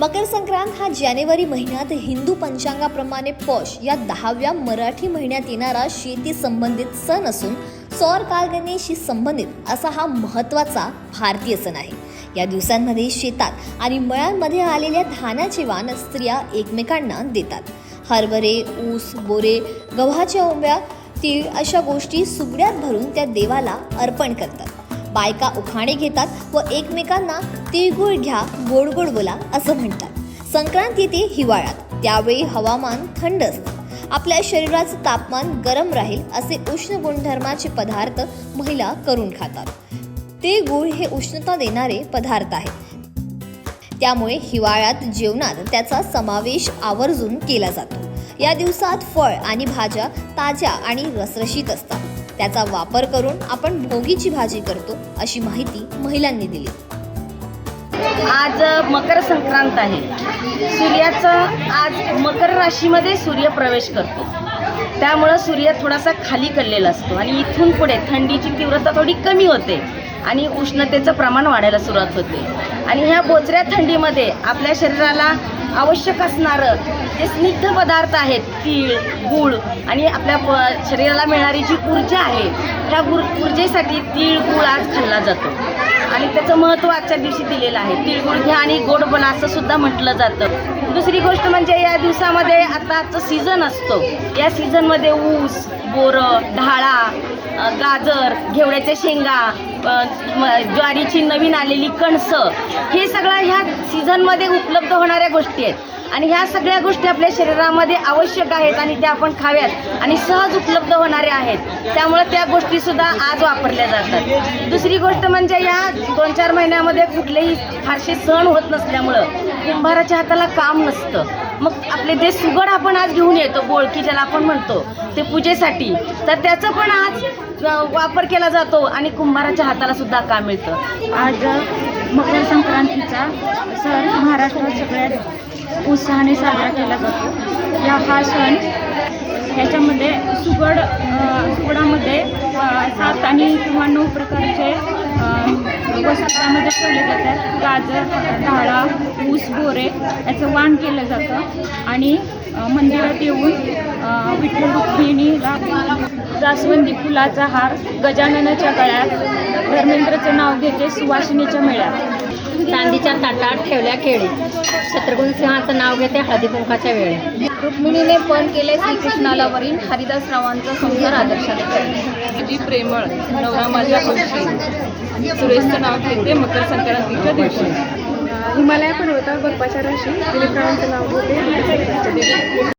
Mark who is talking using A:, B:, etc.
A: मकर संक्रांत हा जानेवारी महिन्यात हिंदू पंचांगाप्रमाणे पौष या दहाव्या मराठी महिन्यात येणारा शेती संबंधित सण असून सौर कालगणेशी संबंधित असा हा महत्त्वाचा भारतीय सण आहे. या दिवसांमध्ये शेतात आणि मळ्यांमध्ये आलेल्या धान्याचे वाण स्त्रिया एकमेकांना देतात. हरभरे ऊस बोरे गव्हाच्या ओंब्या तीळ अशा गोष्टी सुगड्यात भरून त्या देवाला अर्पण करतात. बायका उखाणे घेतात व एकमेकांना तिळगुळ घ्या गोड गोड बोला असं म्हणतात. संक्रांत येते हिवाळ्यात. त्यावेळी हवामान थंड असतं. आपल्या शरीराचं तापमान गरम राहील असे उष्ण गुणधर्माचे पदार्थ महिला करून खातात. तिळगुळ हे उष्णता देणारे पदार्थ आहेत त्यामुळे हिवाळ्यात जेवणात त्याचा समावेश आवर्जून केला जातो. या दिवसात फळ आणि भाज्या ताज्या आणि रसरशीत असतात. त्याचा वापर करून आपण भोगीची भाजी करतो अशी माहिती महिलांनी दिली.
B: आज मकर संक्रांत आहे. सूर्याचं आज मकर राशीमध्ये सूर्य प्रवेश करतो. त्यामुळं सूर्य थोडासा खाली कललेला असतो आणि इथून पुढे थंडीची तीव्रता थोडी कमी होते आणि उष्णतेचं प्रमाण वाढायला सुरुवात होते. आणि ह्या बोचऱ्या थंडीमध्ये आपल्या शरीराला आवश्यक असणारं जे स्निग्ध पदार्थ आहेत तीळ गूळ आणि आपल्या प- शरीराला मिळणारी जी ऊर्जा आहे त्या गुर ऊर्जेसाठी तीळ गूळ आज खाल्ला जातो. आणि त्याचं महत्त्व आजच्या दिवशी दिलेलं आहे. तिळगुळ घ्या आणि गोड बोला असं सुद्धा म्हटलं जातं. दुसरी गोष्ट म्हणजे या दिवसामध्ये आता आजचं सीझन असतो. या सीझनमध्ये ऊस बोरं ढाळा गाजर घेवड्याच्या शेंगा ज्वारीची नवीन आलेली कणसं हे सगळं ह्या सीझनमध्ये उपलब्ध होणाऱ्या गोष्टी आहेत. आणि ह्या सगळ्या गोष्टी आपल्या शरीरामध्ये आवश्यक आहेत आणि त्या आपण खाव्यात आणि सहज उपलब्ध होणाऱ्या आहेत. त्यामुळे त्या गोष्टीसुद्धा आज वापरल्या जातात. दुसरी गोष्ट म्हणजे या दोन चार महिन्यामध्ये कुठलेही फारसे सण होत नसल्यामुळं कुंभाराच्या हाताला काम नसतं. मग आपले जे सुगड आपण आज घेऊन येतो बोळकी ज्याला आपण म्हणतो ते पूजेसाठी तर त्याचं पण आज वापर केला जातो आणि कुंभाराच्या हाताला सुद्धा काम मिळतं.
C: आज मकर संक्रांतीचा सण महाराष्ट्रात सगळ्यात उत्साहाने साजरा केला जातो. या हा सण ह्याच्यामध्ये सुगड सुगडामध्ये सात आणि किंवा नऊ प्रकारचे वस्त्रामध्ये ठेवले जातात. गाजर डाळा ऊस बोरे याचं वाण केलं जातं. आणि मंदिरात येऊन विठ्ठल रुक्मिणीला जास्वंदी फुलाचा हार गजाननाच्या गळ्यात धर्मेंद्रचं नाव घेते सुवासिनीच्या मेळ्यात.
D: चांदीच्या ताटात ठेवल्या केळी शत्रुघ्न सिंहाचं नाव घेते हळदी कुंकाच्या वेळी.
E: रुक्मिणीने पण केले श्रीकृष्णाला वरील हरिदास रावांचा आदर्शाने करणे
F: माझी प्रेमळ नवरा माझ्या सुरेशचं नाव घेते मकर संक्रांतीच्या दिवशी.
C: हिमालय पर्वतावर बर्फाच्या राशी दिलीपरावांचं नाव होते